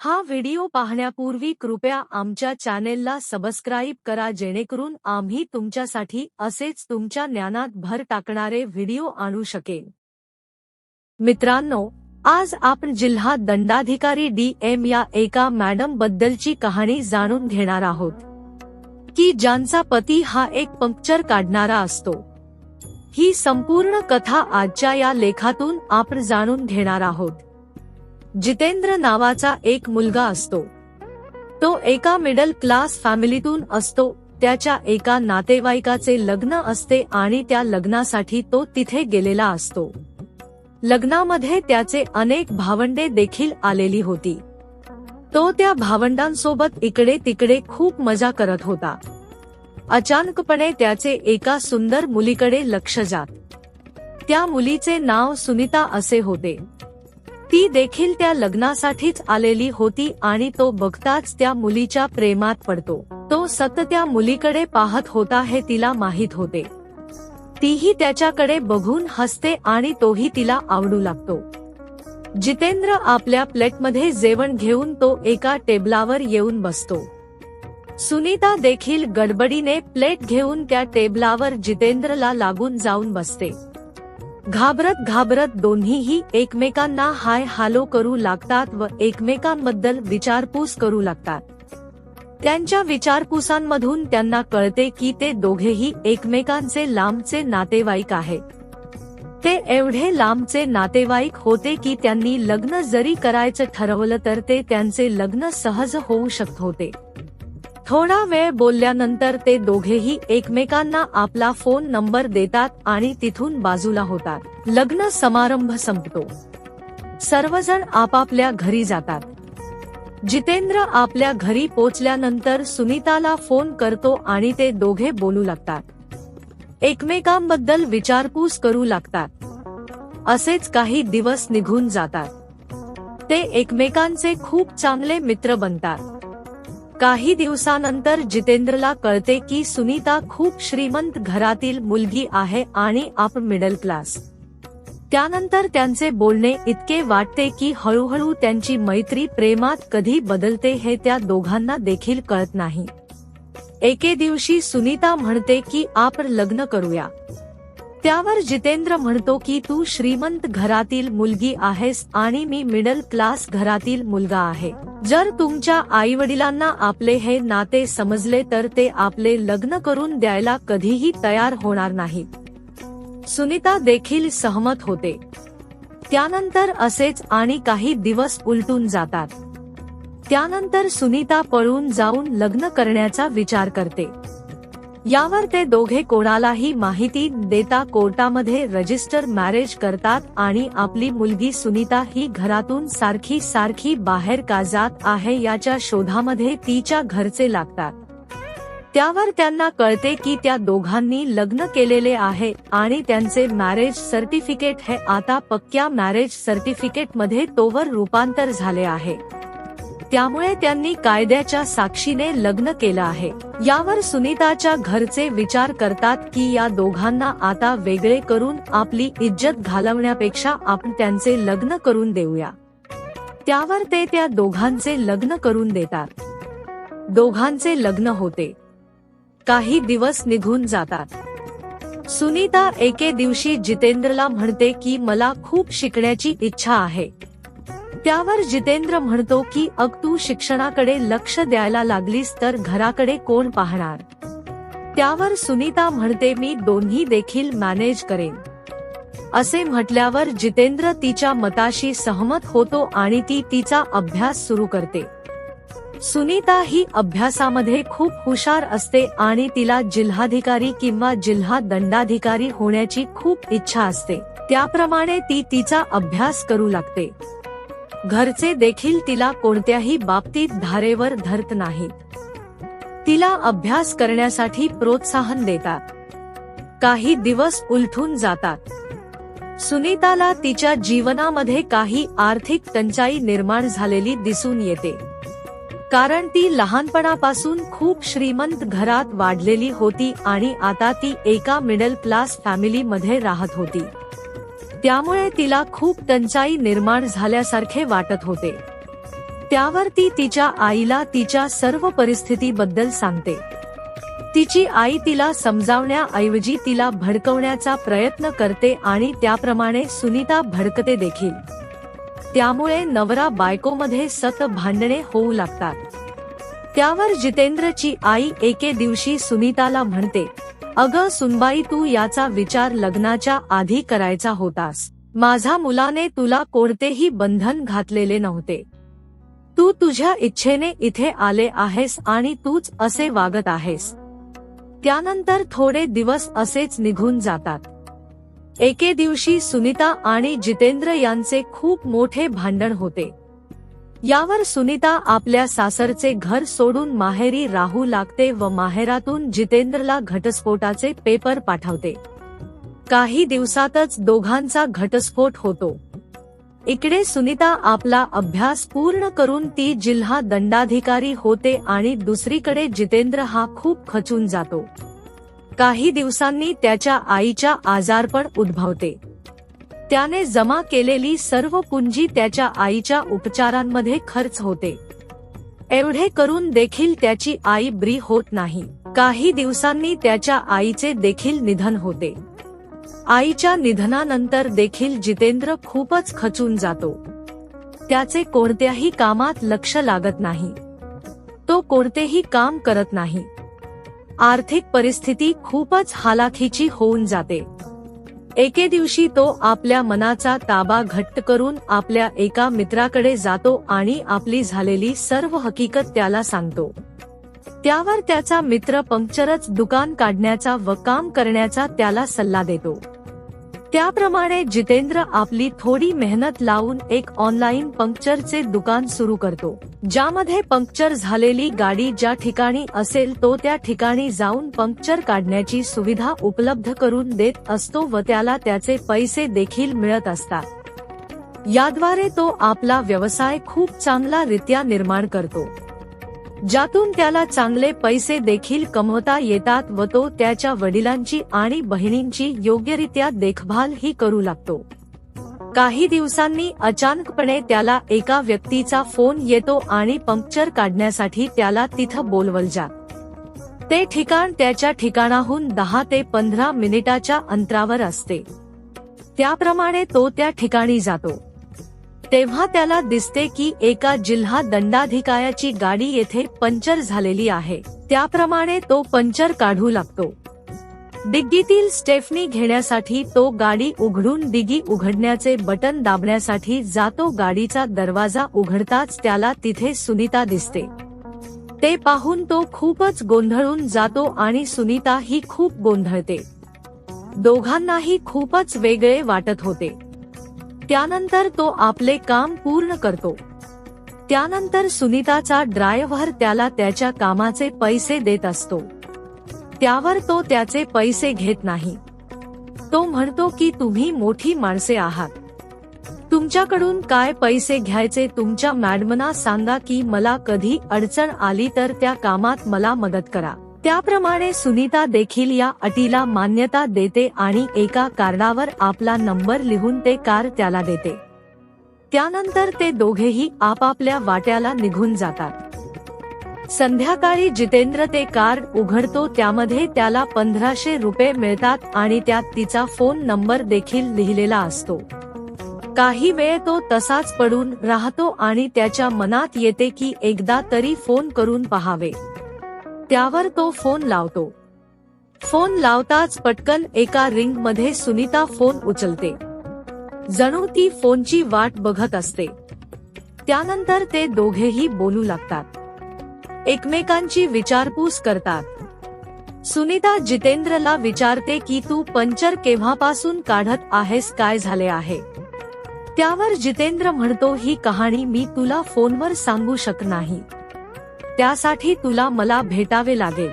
हा व्हिडिओ पाहण्यापूर्वी कृपया आमच्या चॅनेलला सबस्क्राईब करा जेणेकरून आम्ही तुमच्यासाठी असेच तुमच्या ज्ञानात भर टाकणारे व्हिडिओ आणू शकेन. मित्रांनो आज आपण जिल्हा दंडाधिकारी डी एम या एका मॅडम बद्दलची कहाणी जाणून घेणार आहोत. की ज्यांचा पती हा एक पंक्चर काढणारा असतो. ही संपूर्ण कथा आजच्या या लेखातून आपण जाणून घेणार आहोत. जितेंद्र नावाचा एक मुलगा असतो. तो एका मिडल क्लास फॅमिलीतून असतो त्याच्या एका नातेवाईकाचे लग्न असते आणि त्या लग्नासाठी तो तिथे गेलेला असतो. लग्नामध्ये त्याचे अनेक भावंडे देखील आलेली होती. तो त्या भावंडांसोबत इकडे तिकडे खूप मजा करत होता. अचानकपणे त्याचे एका सुंदर मुलीकडे लक्ष जात. त्या मुलीचे नाव सुनीता असे होते. ती देखील त्या लग्नासाठीच आलेली होती आणि तो बघताच त्या मुलीच्या प्रेमात पडतो. तो सत त्या मुलीकडे पाहत होता हे तिला माहीत होते. तीही त्याच्याकडे बघून हसते आणि तोही तिला आवडू लागतो. जितेंद्र आपल्या प्लेटमध्ये जेवण घेऊन तो एका टेबलावर येऊन बसतो. सुनीता देखील गडबडीने प्लेट घेऊन त्या टेबलावर जितेंद्रला लागून जाऊन बसते. घाबरत घाबरत दोन्हीही एकमेकांना हाय हालो करू लागतात व एकमेकांबद्दल विचारपूस करू लागतात. त्यांच्या विचारपूसांमधून त्यांना कळते की ते दोघेही एकमेकांचे लांबचे नातेवाईक आहेत. ते एवढे लांबचे नातेवाईक होते की त्यांनी लग्न जरी करायचं ठरवलं तर ते त्यांचे लग्न सहज होऊ शकत होते. थोडा वेळ बोलल्यानंतर ते दोघेही एकमेकांना आपला फोन नंबर देतात आणि तिथून बाजूला होतात. लग्न समारंभ संपतो. सर्वजण आपापल्या घरी जातात. जितेंद्र आपल्या घरी पोचल्यानंतर सुनीताला फोन करतो आणि ते दोघे बोलू लागतात. एकमेकांबद्दल विचारपूस करू लागतात. असेच काही दिवस निघून जातात. ते एकमेकांचे खूप चांगले मित्र बनतात. काही दिवसानंतर जितेंद्रला कळते की सुनीता खूप श्रीमंत घरातील मुलगी आहे आणि आप मिडल क्लास त्यानंतर त्यांचे बोलणे इतके वाटते की हळूहळू त्यांची मैत्री प्रेमात कधी बदलते हे त्या दोघांना देखील कळत नाही. एके दिवशी सुनीता म्हणते की आपण लग्न करूया. त्यावर जितेंद्र म्हणतो की तू श्रीमंत घरातील मुलगी आहेस आणि मी मिडल क्लास घरातील मुलगा आहे. जर तुमच्या आई वडिलांना आपले हे नाते समजले तर ते आपले लग्न करून द्यायला कधीही तयार होणार नाहीत सुनीता देखील सहमत होते. त्यानंतर असेच आणि काही दिवस उलटून जातात. त्यानंतर सुनीता पळून जाऊन लग्न करण्याचा विचार करते. यावर ते दोघे कोणालाही माहिती देता कोर्टामध्ये रजिस्टर मॅरेज करतात आणि आपली मुलगी सुनीता ही घरातून सारखी सारखी बाहेर का जात आहे याच्या शोधामध्ये तिच्या घरचे लागतात. त्यावर त्यांना कळते की त्या दोघांनी लग्न केलेले आहे आणि त्यांचे मॅरेज सर्टिफिकेट हे आता पक्क्या मॅरेज सर्टिफिकेटमध्ये तोवर रूपांतर झाले आहे. त्यामुळे त्यांनी कायद्याच्या साक्षीने लग्न केलं आहे. यावर सुनीताच्या घरचे विचार करतात की या दोघांना आता वेगळे करून आपली इज्जत घालवण्यापेक्षा आपण त्यांचे लग्न करून देऊया. त्यावर ते त्या दोघांचे लग्न करून देतात. दोघांचे लग्न होते. काही दिवस निघून जातात. सुनीता एके दिवशी जितेंद्रला म्हणते की मला खूप शिकण्याची इच्छा आहे. त्यावर जितेंद्र म्हणतो की अग तू शिक्षणाकडे लक्ष द्यायला लागलीस तर घराकडे कोण पाहणार त्यावर सुनीता म्हणते मी दोन्ही देखील मॅनेज करेन असे म्हटल्यावर जितेंद्र तिच्या मताशी सहमत होतो आणि ती तिचा अभ्यास सुरू करते. सुनीता ही अभ्यासामध्ये खूप हुशार असते आणि तिला जिल्हाधिकारी किंवा जिल्हा दंडाधिकारी होण्याची खूप इच्छा असते. त्याप्रमाणे ती तिचा अभ्यास करू लागते. घरचे देखील तिला कोणत्याही बाबतीत धारेवर धरत नाहीत. तिला अभ्यास करण्यासाठी प्रोत्साहन देतात. काही दिवस उलथून जातात. सुनीताला तिच्या जीवनामध्ये काही आर्थिक टंचाई निर्माण झालेली दिसून येते. कारण ती लहानपणापासून खूप श्रीमंत घरात वाढलेली होती आणि आता ती एका मिडल क्लास फॅमिली मध्ये राहत होती. त्यामुळे तिला खूप टंचाई निर्माण झाल्यासारखे वाटत होते. त्यावर ती तिच्या आईला तिच्या सर्व परिस्थितीबद्दल सांगते. तिची आई तिला समजावण्याऐवजी तिला भडकवण्याचा प्रयत्न करते आणि त्याप्रमाणे सुनीता भडकते देखील. त्यामुळे नवरा बायकोमध्ये सत भांडणे होऊ लागतात. त्यावर जितेंद्रची आई एके दिवशी सुनीताला म्हणते अगं सुनबाई तू याचा विचार लग्नाच्या आधी करायचा होतास. माझा मुलाने तुला कोणतेही बंधन घातलेले नव्हते. तू तुझ्या इच्छेने इथे आले आहेस आणि तूच असे वागत आहेस. त्यानंतर थोडे दिवस असेच निघून जातात. एके दिवशी सुनीता आणि जितेंद्र यांचे खूप मोठे भांडण होते. यावर सुनीता आपल्या सासरचे घर सोडून माहेरी राहू लागते व माहेरातून जितेंद्रला घटस्फोटाचे पेपर पाठवते. काही दिवसातच दोघांचा घटस्फोट होतो. इकडे सुनीता आपला अभ्यास पूर्ण करून ती जिल्हा दंडाधिकारी होते आणि दुसरीकडे जितेंद्र हा खूप खचून जातो. काही दिवसांनी त्याच्या आईच्या आजारपण उद्भवते. त्याने जमा केलेली सर्व पुंजी त्याच्या आईच्या उपचारांमध्ये खर्च होते. एवढे करून देखील त्याची आई ब्री होत नाही. काही दिवसांनी त्याच्या आईचे देखील निधन होते. आईच्या निधनानंतर देखील जितेंद्र खूपच खचून जातो. त्याचे कोणत्याही कामात लक्ष लागत नाही. तो कोणतेही काम करत नाही. आर्थिक परिस्थिती खूपच हालाखीची होऊन जाते. एके दिवशी तो आपल्या मनाचा ताबा घट्ट करून आपल्या एका मित्राकडे जातो आणि आपली झालेली सर्व हकीकत त्याला सांगतो. त्यावर त्याचा मित्र पंक्चरच दुकान काढण्याचा व काम करण्याचा त्याला सल्ला देतो. त्याप्रमाणे जितेंद्र आपली थोडी मेहनत लावून एक ऑनलाईन पंक्चरचे दुकान सुरू करतो ज्यामध्ये पंक्चर झालेली गाडी ज्या ठिकाणी असेल तो त्या ठिकाणी जाऊन पंक्चर काढण्याची सुविधा उपलब्ध करून देत असतो व त्याला त्याचे पैसे देखील मिळत असतात. याद्वारे तो आपला व्यवसाय खूप चांगला रित्या निर्माण करतो. ज्यातून त्याला चांगले पैसे देखील कमवता येतात व तो त्याच्या वडिलांची आणि बहिणींची योग्यरित्या देखभाल ही करू लागतो. काही दिवसांनी अचानकपणे त्याला एका व्यक्तीचा फोन येतो आणि पंक्चर काढण्यासाठी त्याला तिथं बोलवल जात. ते ठिकाण त्याच्या ठिकाणाहून दहा ते पंधरा मिनिटाच्या अंतरावर असते. त्याप्रमाणे तो त्या ठिकाणी जातो. तेव्हा त्याला दिसते की एका जिल्हा दंडाधिकाऱ्याची गाडी येथे पंचर झालेली आहे. त्याप्रमाणे तो पंचर काढू लागतो. डिग्गीतील स्टेफनी घेण्यासाठी तो गाडी उघडून डिगी उघडण्याचे बटन दाबण्यासाठी जातो. गाडीचा दरवाजा उघडताच त्याला तिथे सुनीता दिसते. ते पाहून तो खूपच गोंधळून जातो आणि सुनीता ही खूप गोंधळते. दोघांनाही खूपच वेगळे वाटत होते. त्यानंतर तो आपले काम पूर्ण करतो. त्यानंतर सुनीताचा ड्रायव्हर त्याला त्याच्या कामाचे पैसे देत असतो. त्यावर तो त्याचे पैसे घेत नाही. तो म्हणतो की तुम्ही मोठी माणसे आहात. तुमच्याकडून काय पैसे घ्यायचे तुमच्या मॅडमना सांगा की मला कधी अडचण आली तर त्या कामात मला मदत करा. त्याप्रमाणे सुनीता देखील या अटीला मान्यता देते आणि एका कार्डावर आपला नंबर लिहून ते कार त्याला देते. त्यानंतर ते दोघेही आपापल्या वाट्याला निघून जातात. संध्याकाळी जितेंद्र ते कार्ड उघडतो त्यामध्ये त्याला पंधराशे रुपये मिळतात आणि त्यात तिचा फोन नंबर देखील लिहिलेला असतो. काही वेळ तो तसाच पडून राहतो आणि त्याच्या मनात येते की एकदा तरी फोन करून पहावे. त्यावर तो फोन लावतो. फोन लावताच पटकन एका रिंगमध्ये सुनीता फोन उचलते. जणू ती फोनची वाट बघत असते. त्यानंतर ते दोघेही बोलू लागतात. एकमेकांची विचारपूस करतात. सुनीता जितेंद्रला विचारते की तू पंचर केव्हापासून काढत आहेस काय झाले आहे? त्यावर जितेंद्र म्हणतो ही कहाणी मी तुला फोनवर सांगू शक नाही. त्यासाठी तुला मला भेटावे लागेल.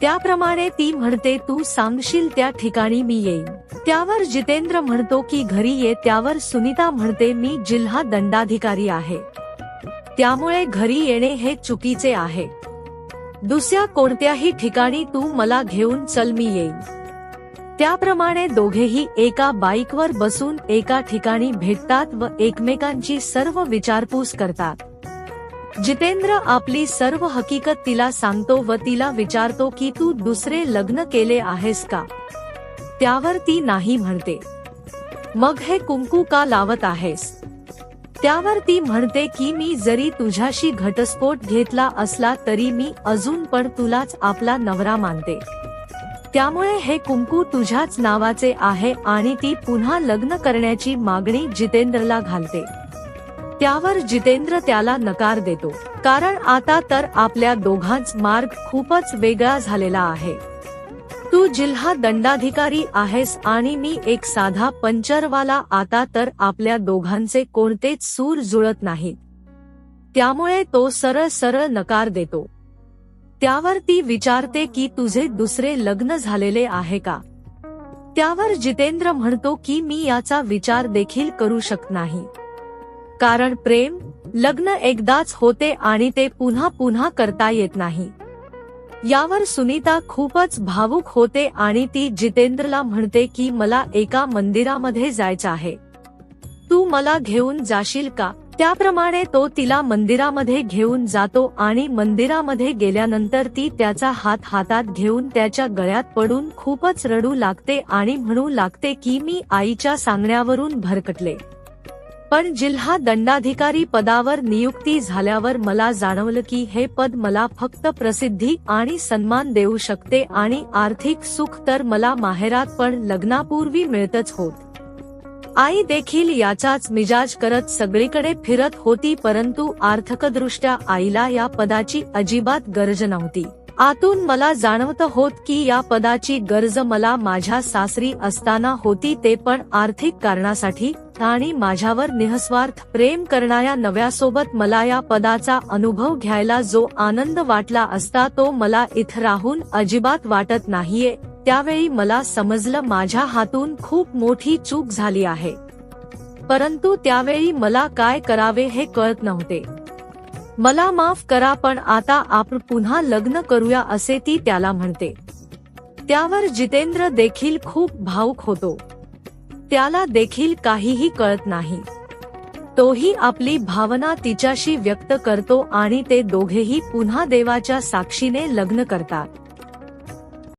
त्याप्रमाणे ती म्हणते तू सांगशील त्या ठिकाणी मी येईन. त्यावर जितेंद्र म्हणतो की घरी ये त्यावर सुनीता म्हणते मी जिल्हा दंडाधिकारी आहे. त्यामुळे घरी येणे हे चुकीचे आहे. दुसऱ्या कोणत्याही ठिकाणी तू मला घेऊन चल मी येईन. त्याप्रमाणे दोघेही एका बाईकवर बसून एका ठिकाणी भेटतात व एकमेकांची सर्व विचारपूस करतात. जितेंद्र आपली सर्व हकीकत तिला सांगतो व तिला विचारतो की तू दुसरे लग्न केले आहेस का? त्यावर ती नाही म्हणते. मग हे कुंकू का लावत आहेस? त्यावर ती म्हणते की मी जरी तुझ्याशी घटस्फोट घेतला असला तरी मी अजून पण तुलाच आपला नवरा मानते. त्यामुळे हे कुंकू तुझ्याच नावाचे आहे आणि ती पुन्हा लग्न करण्याची मागणी जितेंद्रला घालते. त्यावर जितेंद्र त्याला नकार देतो. कारण आता तर आपल्या दोघांच मार्ग खूपच वेगळा झालेला आहे. तू जिल्हा दंडाधिकारी आहेस आणि मी एक साधा पंचरवाला आता तर आपल्या दोघांचे कोणतेच सूर जुळत नाहीत त्यामुळे तो सरळ सरळ नकार देतो. त्यावर ती विचारते की तुझे दुसरे लग्न झालेले आहे का? त्यावर जितेंद्र म्हणतो की मी याचा विचार देखील करू शकत नाही. कारण प्रेम लग्न एकदाच होते आणि ते पुन्हा पुन्हा करता येत नाही. यावर सुनीता खूपच भावुक होते आणि ती जितेंद्रला म्हणते की मला एका मंदिरामध्ये जायचं आहे. तू मला घेऊन जाशील का? त्याप्रमाणे तो तिला मंदिरामध्ये घेऊन जातो आणि मंदिरामध्ये गेल्यानंतर ती त्याचा हात हातात घेऊन त्याच्या गळ्यात पडून खूपच रडू लागते आणि म्हणू लागते की मी आईच्या सांगण्यावरून भरकटले. पण जिल्हा दंडाधिकारी पदावर नियुक्ती झाल्यावर मला जाणवलं की हे पद मला फक्त प्रसिद्धी आणि सन्मान देऊ शकते आणि आर्थिक सुख तर मला माहेरात पण लग्नापूर्वी मिळतच होत. आई देखील याचाच मिजाज करत सगळीकडे फिरत होती परंतु आर्थकदृष्ट्या आईला या पदाची अजिबात गरज नव्हती. आतून मला जाणवत होत की या पदाची गरज मला माझ्या सासरी असताना होती ते पण आर्थिक कारणासाठी आणि माझ्यावर निःस्वार्थ प्रेम करणाऱ्या नव्यासोबत मला या पदाचा अनुभव घ्यायला जो आनंद वाटला असता तो मला इथं राहून अजिबात वाटत नाहीये. त्यावेळी मला समजलं माझ्या हातून खूप मोठी चूक झाली आहे. परंतु त्यावेळी मला काय करावे हे कळत नव्हते. मला माफ करा पण आता आपण पुन्हा लग्न करूया असे ती त्याला म्हणते. त्यावर जितेंद्र देखील खूप भावुक होतो. त्याला देखील काहीही कळत नाही. तोही आपली भावना तिच्याशी व्यक्त करतो आणि ते दोघेही पुन्हा देवाच्या साक्षीने लग्न करतात.